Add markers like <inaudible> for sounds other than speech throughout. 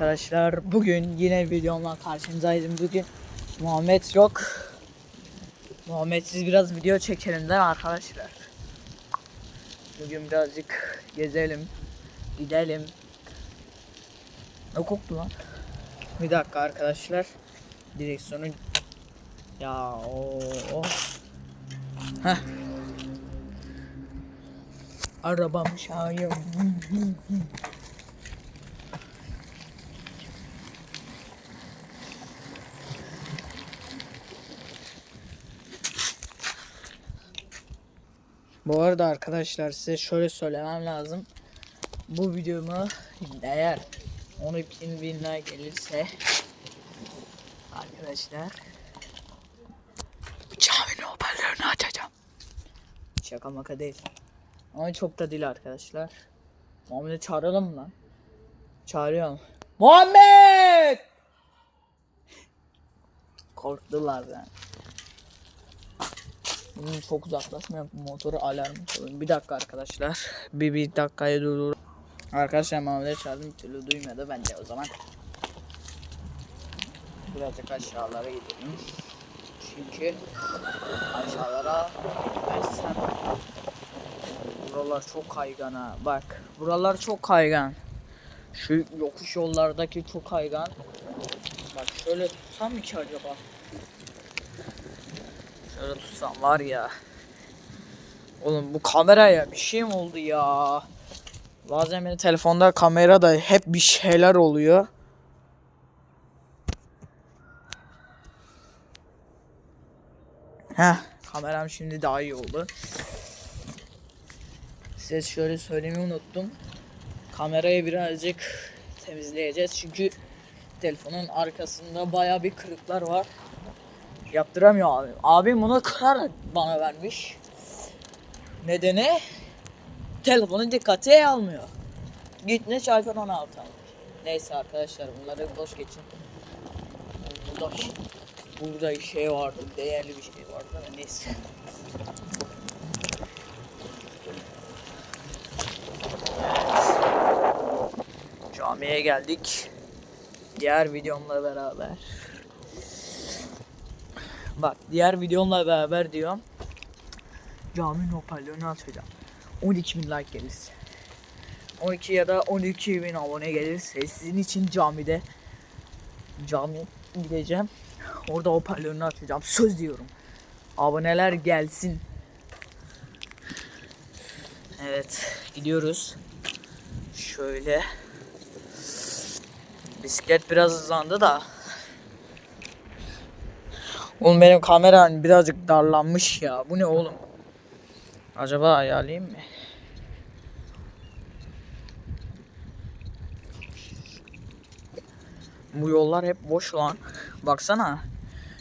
Arkadaşlar bugün yine videomla karşınızdaydım. Bugün Muhammed yok. Muhammedsiz biraz video çekelim mi arkadaşlar? Bugün birazcık gezelim, gidelim. Ne koktu lan? Bir dakika arkadaşlar. Direksiyonu ya o. Heh. Arabam şayım. Bu arada arkadaşlar size şöyle söylemem lazım. Bu videomu eğer 10 bin bin like gelirse arkadaşlar caminin hoparlörünü açacağım. Şaka maka değil. Ama çok da değil arkadaşlar. Muhammed'i çağıralım mı lan? Çağırıyorum. Muhammed! Korktular yani. Bunun çok uzaklaşmıyor. Motoru alarm çalıyor. Bir dakika arkadaşlar. Bir, bir dakikaya durdur. Arkadaşlar çağırdım. Bir türlü duymadı. Ben de o zaman birazcık aşağılara gidelim. Çünkü aşağılara versem Buralar çok kaygan ha. Bak buralar çok kaygan. Şu yokuş yollardaki çok kaygan. Bak şöyle tutsam mı ki acaba? Şöyle tutsam var ya. Oğlum bu kameraya bir şey mi oldu ya? Bazen benim telefonda kamerada hep bir şeyler oluyor. Heh, kameram şimdi daha iyi oldu. Size şöyle söylemeyi unuttum. Kamerayı birazcık temizleyeceğiz çünkü telefonun arkasında baya bir kırıklar var. Yaptıramıyor abim. Abim bunu kırarak bana vermiş. Nedeni telefonu dikkate almıyor. Gitmiş iPhone 16 almış. Neyse arkadaşlar bunları boş geçin. Burada, burada şey vardı, değerli bir şey vardı ama neyse. Camiye geldik. Diğer videomla beraber. Bak diğer videomla beraber diyorum. Caminin hoparlörünü açacağım. 12 bin like gelirse. 12 ya da 12 bin abone gelirse sizin için camide cami gideceğim. Orada hoparlörünü açacağım. Söz diyorum. Aboneler gelsin. Evet gidiyoruz. Şöyle. Bisiklet biraz hızlandı da. Oğlum benim kameram birazcık darlanmış ya. Bu ne oğlum? Acaba ayarlayayım mı? Bu yollar hep boş lan. Baksana.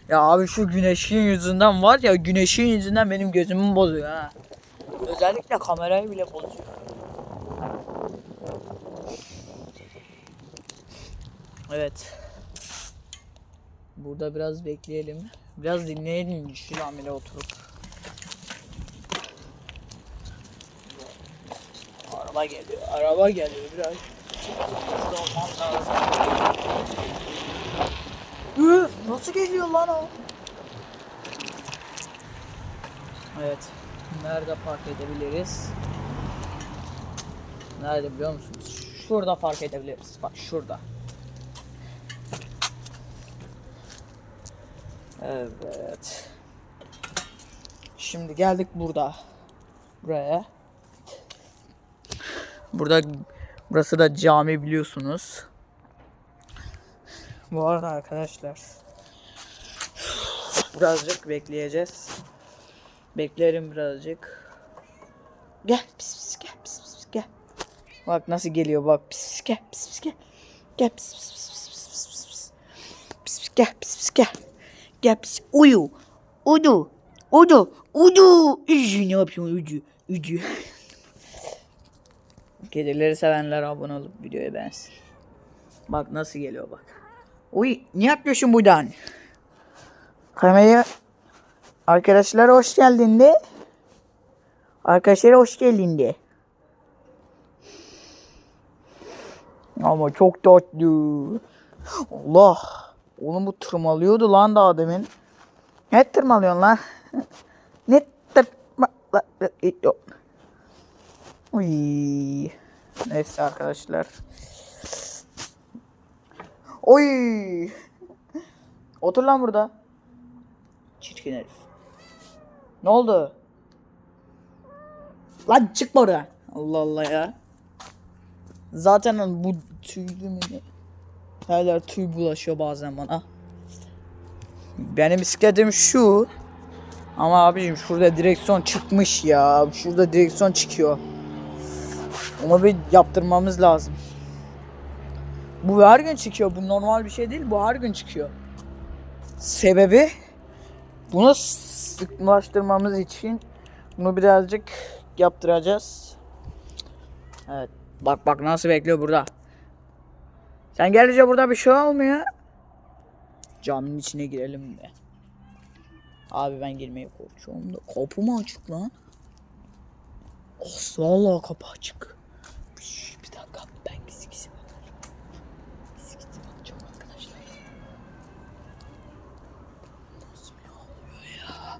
Ya abi şu güneşin yüzünden var ya güneşin yüzünden benim gözümü bozuyor ha. Özellikle kamerayı bile bozuyor. Evet. Burada biraz bekleyelim. Biraz dinleyelim şu amele oturup. Araba geliyor. Araba geliyor biraz. Üf, nasıl geliyor lan o? Evet. Nerede park edebiliriz? Nerede biliyor musunuz? Şurada park edebiliriz. Bak şurada. Evet. Şimdi geldik burada. Buraya. Burada burası da cami biliyorsunuz. Bu arada arkadaşlar birazcık bekleyeceğiz. Beklerim birazcık. Gel pis pis gel pis pis gel. Bak nasıl geliyor bak pis pis gel pis pis gel. Gel pis pis pis pis pis pis pis. Pis pis gel pis pis gel. Gel pis uyu. Uyu. Uyu. Uyu. Uyu ne yapıyorsun uyu. Uyu. Kedileri sevenler abone olup videoyu beğensin. Bak nasıl geliyor bak. Uy ne yapıyorsun buradan? Kameraya Arkadaşlar hoş geldin de. Arkadaşlar hoş geldin de. Ama çok tatlı. Allah. Oğlum bu tırmalıyordu lan daha demin. Ne tırmalıyorsun lan? <laughs> ne tırma... Uy. Neyse arkadaşlar. Oy. Otur lan burada. Çirkin herif. Ne oldu? Lan çıkma oradan. Allah Allah ya. Zaten bu tüylü mü ne? Her tüy bulaşıyor bazen bana. Benim bisikletim şu. Ama abicim şurada direksiyon çıkmış ya. Şurada direksiyon çıkıyor. Onu bir yaptırmamız lazım. Bu her gün çıkıyor. Bu normal bir şey değil. Bu her gün çıkıyor. Sebebi bunu sıklaştırmamız için bunu birazcık yaptıracağız. Evet. Bak bak nasıl bekliyor burada. Sen gelince burada bir şey olmuyor. Caminin içine girelim mi? Abi ben girmeye korkuyorum da. Kapı mı açık lan? Oh vallahi kapı açık. Bir dakika ben gizli gizli bakacağım. Gizli gizli bakacağım arkadaşlar. Nasıl ne oluyor ya?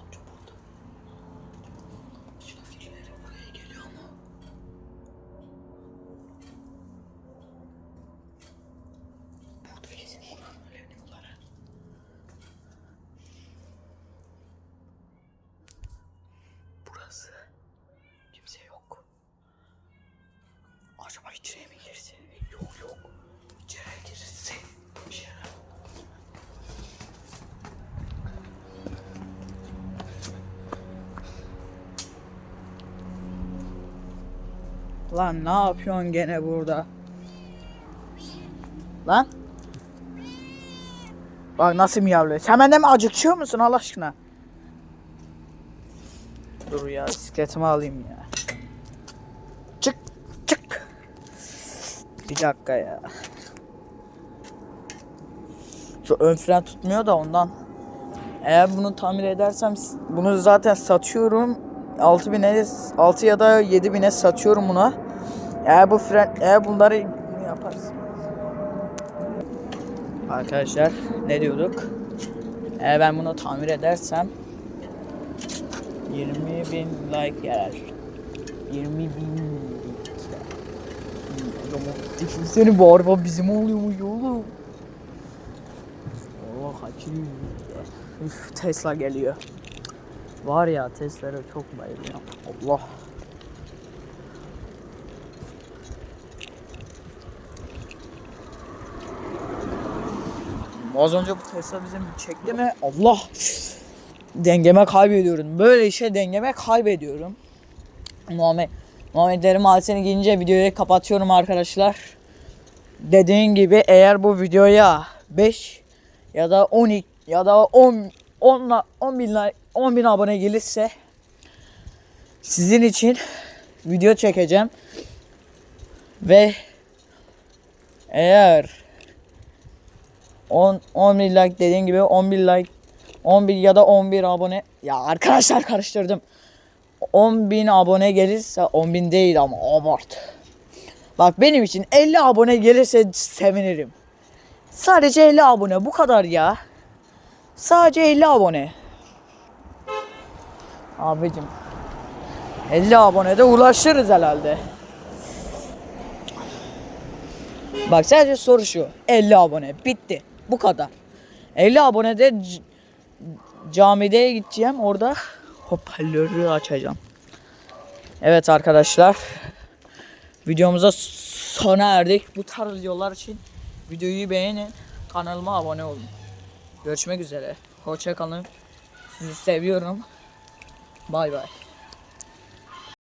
Amca burada. Şuna birileri buraya geliyor mu? Burada kesin öğreniyorlar. ha. Burası. Kimse yok. Acaba içeriye mi girse? Yok yok. İçeriye girse. Bir şey yarar. Lan ne yapıyorsun gene burada? Lan? Bak nasıl miyavlıyor. Sen benden mi acıkıyor musun Allah aşkına? Dur ya bisikletimi alayım ya. Çık çık. Bir dakika ya. Şu ön fren tutmuyor da ondan. Eğer bunu tamir edersem bunu zaten satıyorum. 6000'e 6 ya da 7000'e satıyorum buna. Eğer bu fren eğer bunları yaparsın. Arkadaşlar ne diyorduk? Eğer ben bunu tamir edersem 20 bin like gelir. 20 bin Düşünsene bu araba bizim oluyor mu oğlum? Allah kaçırıyor. Üf Tesla geliyor. Var ya Tesla'ya çok bayılıyorum. Allah. Az önce bu Tesla bizim çekti mi? Allah. Dengeme kaybediyorum. Böyle işe dengeme kaybediyorum. Muhammed Muhammedlerin mahallesini giyince videoyu kapatıyorum arkadaşlar. Dediğin gibi eğer bu videoya 5 ya da 12 ya da 10 10 10 bin like 10 bin abone gelirse sizin için video çekeceğim. Ve eğer 10 11 like dediğim gibi 11 like 11 ya da 11 abone ya arkadaşlar karıştırdım. 10 bin abone gelirse 10 bin değil ama abart. Bak benim için 50 abone gelirse sevinirim. Sadece 50 abone bu kadar ya. Sadece 50 abone abicim 50 abonede ulaşırız herhalde Bak sadece soru şu. 50 abone. Bitti. Bu kadar. 50 abonede c- camide gideceğim. Orada hoparlörü açacağım. Evet arkadaşlar. Videomuza sona erdik. Bu tarz videolar için videoyu beğenin. Kanalıma abone olun. Görüşmek üzere. Hoşça kalın. Sizi seviyorum. Bay bay.